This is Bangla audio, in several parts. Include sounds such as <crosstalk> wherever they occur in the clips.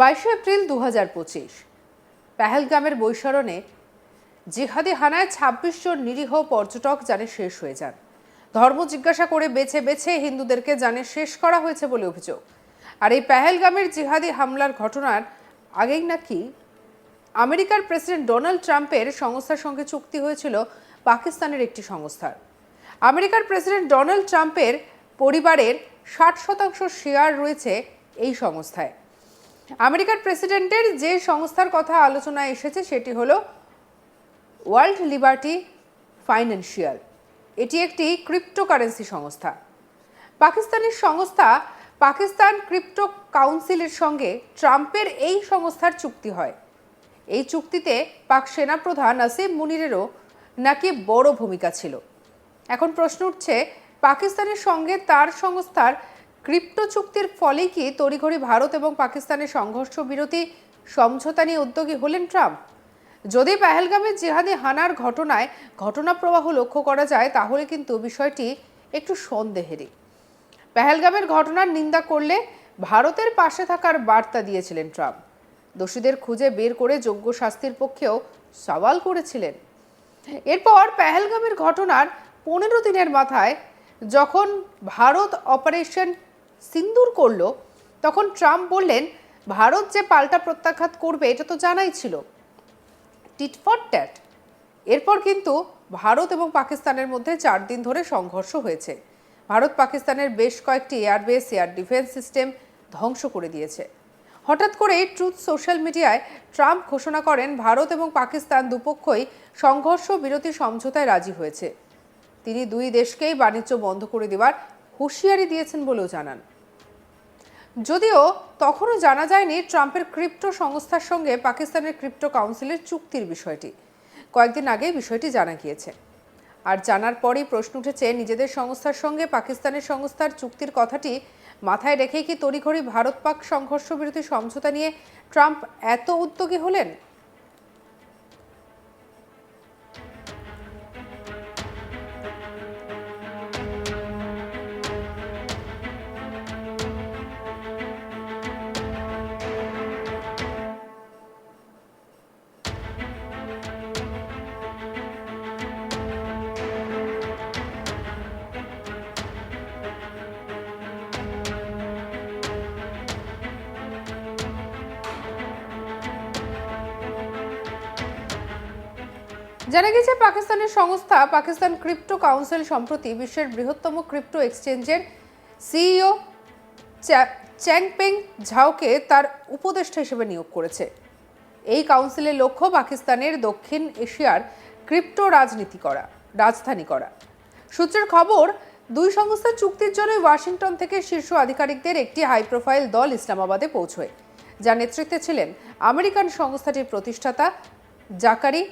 বাইশে এপ্রিল দু হাজার পঁচিশ। পেহেলগামের বৈশরণে জিহাদি হানায় ছাব্বিশ জন নিরীহ পর্যটক জানে শেষ হয়ে যান। ধর্ম জিজ্ঞাসা করে বেছে বেছে হিন্দুদেরকে জানে শেষ করা হয়েছে বলে অভিযোগ। আর এই পেহেলগামের জিহাদি হামলার ঘটনার আগেই নাকি আমেরিকার প্রেসিডেন্ট ডোনাল্ড ট্রাম্পের সংস্থার সঙ্গে চুক্তি হয়েছিল পাকিস্তানের একটি সংস্থার। আমেরিকার প্রেসিডেন্ট ডোনাল্ড ট্রাম্পের পরিবারের ষাট শতাংশ শেয়ার রয়েছে এই সংস্থায়। আমেরিকার প্রেসিডেন্টের যে সংস্থার কথা আলোচনায় এসেছে সেটি হলো ওয়ার্ল্ড লিবার্টি ফাইন্যান্সিয়াল। এটি একটি ক্রিপ্টোকারেন্সি সংস্থা। পাকিস্তানের সংস্থা পাকিস্তান ক্রিপ্টো কাউন্সিলের সঙ্গে ট্রাম্পের এই সংস্থার চুক্তি হয়। এই চুক্তিতে পাক সেনাপ্রধান আসিম মুনিরেরও নাকি বড় ভূমিকা ছিল। এখন প্রশ্ন উঠছে, পাকিস্তানের সঙ্গে তার সংস্থার ক্রিপ্টো চুক্তির ফলে কি তড়িঘড়ি ভারত এবং পাকিস্তানের সংঘর্ষ বিরতি সমঝোতা নিয়ে উদ্যোগী হলেন ট্রাম্প? যদি পেহেলগামের জিহাদি হানার ঘটনায় ঘটনা প্রবাহ লক্ষ্য করা যায়, তাহলে কিন্তু বিষয়টি একটু সন্দেহেরই। পেহেলগামের ঘটনার নিন্দা করলে ভারতের পাশে থাকার বার্তা দিয়েছিলেন ট্রাম্প। দোষীদের খুঁজে বের করে যোগ্য শাস্তির পক্ষেও সওয়াল করেছিলেন। এরপর পেহেলগামের ঘটনার পনেরো দিনের মাথায় যখন ভারত অপারেশন সিন্দুর করল, তখন ট্রাম্প বললেন, ভারত যে পাল্টা প্রত্যাঘাত করবে, এটা তো জানাই ছিল। Tit for tat. এরপর কিন্তু ভারত এবং পাকিস্তানের মধ্যে চার দিন ধরে সংঘর্ষ হয়েছে। ভারত পাকিস্তানের বেশ কয়েকটি এয়ারবেস, এয়ার ডিফেন্স সিস্টেম ধ্বংস করে দিয়েছে। হঠাৎ করে ট্রুথ সোশ্যাল মিডিয়ায় ট্রাম্প ঘোষণা করেন, ভারত এবং পাকিস্তান দুপক্ষই সংঘর্ষ বিরতি সমঝোতায় রাজি হয়েছে। তিনি দুই দেশকেই বাণিজ্য বন্ধ করে দেওয়ার হুঁশিয়ারি দিয়েছেন বলেও জানান। যদিও তখনও জানা যায়নি ট্রাম্পের ক্রিপ্টো সংস্থার সঙ্গে পাকিস্তানের ক্রিপ্টো কাউন্সিলের চুক্তির বিষয়টি। কয়েকদিন আগে বিষয়টি জানা গিয়েছে। আর জানার পরই প্রশ্ন উঠেছে, নিজেদের সংস্থার সঙ্গে পাকিস্তানের সংস্থার চুক্তির কথাটি মাথায় রেখেই কি তড়িঘড়ি ভারত পাক সংঘর্ষ বিরতি সমঝোতা নিয়ে ট্রাম্প এত উদ্যোগী হলেন? জানা গেছে, পাকিস্তানের সংস্থা পাকিস্তান ক্রিপ্টো কাউন্সিল সম্প্রতি বিশ্বের বৃহত্তম ক্রিপ্টো এক্সচেঞ্জের সিইও চ্যাংপেং ঝাওকে তার উপদেষ্টা হিসেবে নিয়োগ করেছে। এই কাউন্সিলের লক্ষ্য পাকিস্তানের দক্ষিণ এশিয়ার ক্রিপ্টো রাজনীতি করা, রাজধানী করা। সূত্রের খবর, দুই সংস্থা চুক্তির জন্য ওয়াশিংটন থেকে শীর্ষ আধিকারিকদের একটি হাই প্রোফাইল দল ইসলামাবাদে পৌঁছয়। যার নেতৃত্বে ছিলেন আমেরিকান সংস্থাটির প্রতিষ্ঠাতা জাকারি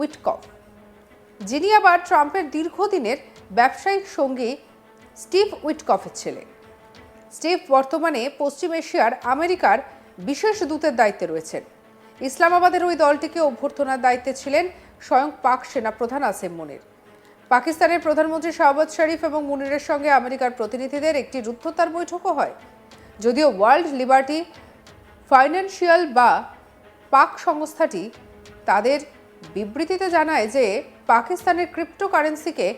উইটকফ। যিনি আবার ট্রাম্পের দীর্ঘদিনের ব্যবসায়িক সঙ্গী স্টিভ উইটকফের ছেলে। স্টিভ বর্তমানে পশ্চিম এশিয়ার আমেরিকার বিশেষ দূতের দায়িত্বে রয়েছেন। ইসলামাবাদের ওই দলটিকে অভ্যর্থনার দায়িত্বে ছিলেন স্বয়ং পাক সেনাপ্রধান আসেম মুনির। পাকিস্তানের প্রধানমন্ত্রী শাহবাজ শরীফ এবং মুনিরের সঙ্গে আমেরিকার প্রতিনিধিদের একটি রুদ্ধতার বৈঠকও হয়। যদিও ওয়ার্ল্ড লিবার্টি ফাইন্যান্সিয়াল বা পাক সংস্থাটি তাদের বিবৃতিতে জানায় যে পাকিস্তানের ক্রিপ্টোকারেন্সিকে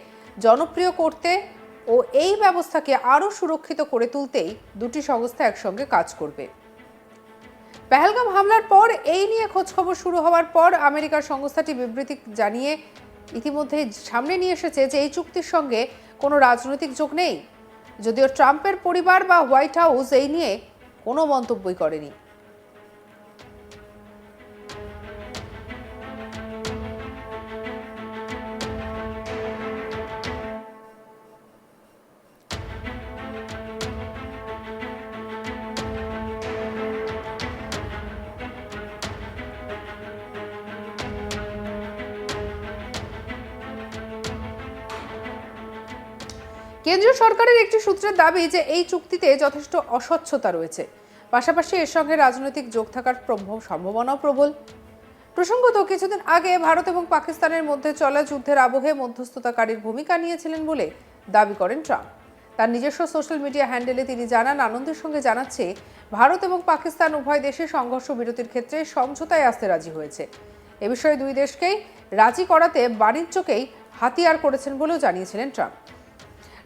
জনপ্রিয় করতে ও এই ব্যবস্থাকে আরও সুরক্ষিত করে তুলতেই দুটি সংস্থা একসঙ্গে কাজ করবে। পেহেলগাম হামলার পর এই নিয়ে খোঁজখবর শুরু হওয়ার পর আমেরিকার সংস্থাটি বিবৃতি জানিয়ে ইতিমধ্যে সামনে নিয়ে এসেছে যে এই চুক্তির সঙ্গে কোনো রাজনৈতিক যোগ নেই। যদিও ট্রাম্পের পরিবার বা হোয়াইট হাউস এই নিয়ে কোনো মন্তব্যই করেনি। কেন্দ্রীয় সরকারের একটি সূত্রের দাবি যে এই চুক্তিতে যথেষ্ট অস্বচ্ছতা রয়েছে। পাশাপাশি এর সঙ্গে রাজনৈতিক যোগ থাকার সম্ভাবনাও প্রবল। প্রসঙ্গত, কিছুদিন আগে ভারত এবং পাকিস্তানের মধ্যে চলা যুদ্ধের আবহে মধ্যস্থতাকারীর ভূমিকা নিয়েছিলেন বলে দাবি করেন ট্রাম্প। তার নিজস্ব সোশ্যাল মিডিয়া হ্যান্ডেলে তিনি জানান, আনন্দের সঙ্গে জানাচ্ছে, ভারত এবং পাকিস্তান উভয় দেশে সংঘর্ষ বিরতির ক্ষেত্রে সমঝোতায় আসতে রাজি হয়েছে। এ বিষয়ে দুই দেশকেই রাজি করাতে বাণিজ্যকেই হাতিয়ার করেছেন বলেও জানিয়েছিলেন ট্রাম্প।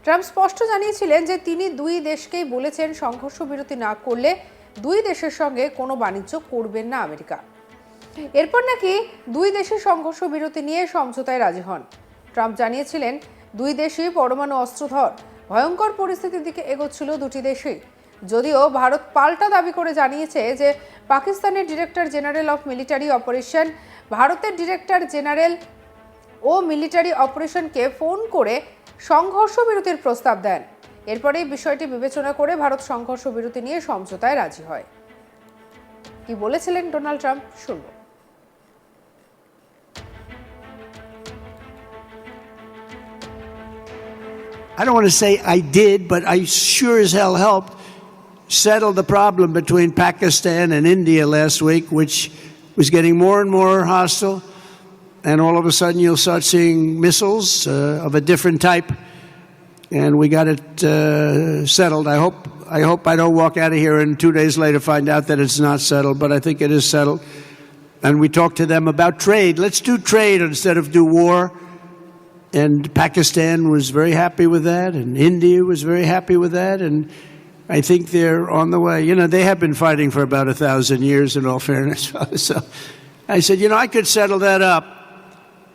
ট্রাম্প স্পষ্ট জানিয়েছিলেন যে তিনি দুই দেশকেই বলেছেন সংঘর্ষ বিরতি না করলে দুই দেশের সঙ্গে কোনো বাণিজ্য করবেন না আমেরিকা। এরপর নাকি দুই দেশের সংঘর্ষ বিরতি নিয়ে সমঝোতায় রাজি হন। ট্রাম্প জানিয়েছিলেন, দুই দেশই পরমাণু অস্ত্রধর, ভয়ঙ্কর পরিস্থিতির দিকে এগোচ্ছিল দুটি দেশই। যদিও ভারত পাল্টা দাবি করে জানিয়েছে যে পাকিস্তানের director general of military operation, ভারতের ডিরেক্টর জেনারেল ও মিলিটারি অপারেশনকে ফোন করে সংঘর্ষ বিরতির প্রস্তাব দেন এরপরেই বিষয়টি বিবেচনা করে ভারত সংঘর্ষ বিরতি নিয়ে সমঝোতায় রাজি হয় কি বলেছিলেন ডোনাল্ড ট্রাম্প শুনব I don't want to say I did, but I sure as hell helped settle the problem between Pakistan and India last week, which was getting more and more hostile. And all of a sudden, you'll start seeing missiles uh, of a different type. And we got it uh, settled. I hope, I hope I don't walk out of here and two days later find out that it's not settled, but I think it is settled. And we talked to them about trade. Let's do trade instead of do war. And Pakistan was very happy with that, and India was very happy with that, and I think they're on the way. You know, they have been fighting for about a thousand years, in all fairness. <laughs> so I said, you know, I could settle that up.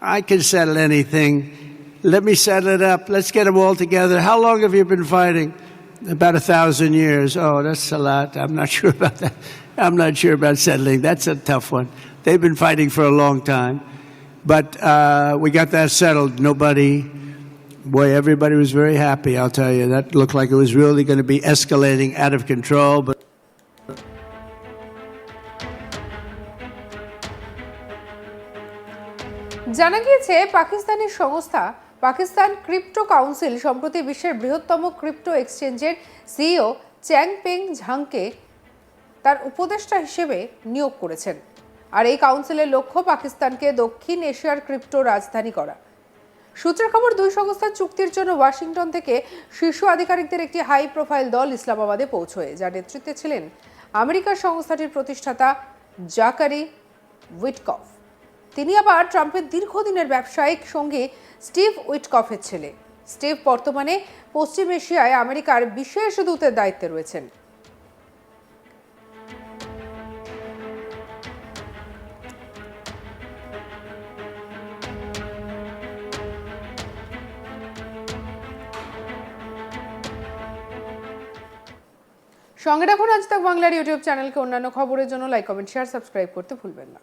I can settle anything. Let me settle it up. Let's get them all together. How long have you been fighting? About a thousand years. Oh, that's a lot. I'm not <laughs> sure about that. I'm not sure about settling. That's a tough one. They've been fighting for a long time. But uh, we got that settled. Nobody, boy, everybody was very happy, I'll tell you. That looked like it was really going to be escalating out of control. But জানা গিয়েছে পাকিস্তানের সংস্থা পাকিস্তান ক্রিপ্টো কাউন্সিল সম্প্রতি বিশ্বের বৃহত্তম ক্রিপ্টো এক্সচেঞ্জের সিইও চ্যাং পেং ঝাংকে তার উপদেষ্টা হিসেবে নিয়োগ করেছেন। আর এই কাউন্সিলের লক্ষ্য পাকিস্তানকে দক্ষিণ এশিয়ার ক্রিপ্টো রাজধানী করা। সূত্রের খবর, দুই সংস্থার চুক্তির জন্য ওয়াশিংটন থেকে শীর্ষ আধিকারিকদের একটি হাই প্রোফাইল দল ইসলামাবাদে পৌঁছয়। যার নেতৃত্বে ছিলেন আমেরিকার সংস্থাটির প্রতিষ্ঠাতা জাকারি উইটকফ। তিনি আবার ট্রাম্পের দীর্ঘদিনের ব্যবসায়িক সঙ্গে স্টিভ উইটকফের ছেলে। স্টিভ বর্তমানে পশ্চিম এশিয়ায় আমেরিকার বিশেষ দূতের দায়িত্বে রয়েছেন। সঙ্গে রাখুন আজ তাক বাংলার ইউটিউব চ্যানেলকে। অন্যান্য খবরের জন্য লাইক কমেন্ট শেয়ার সাবস্ক্রাইব করতে ভুলবেন না।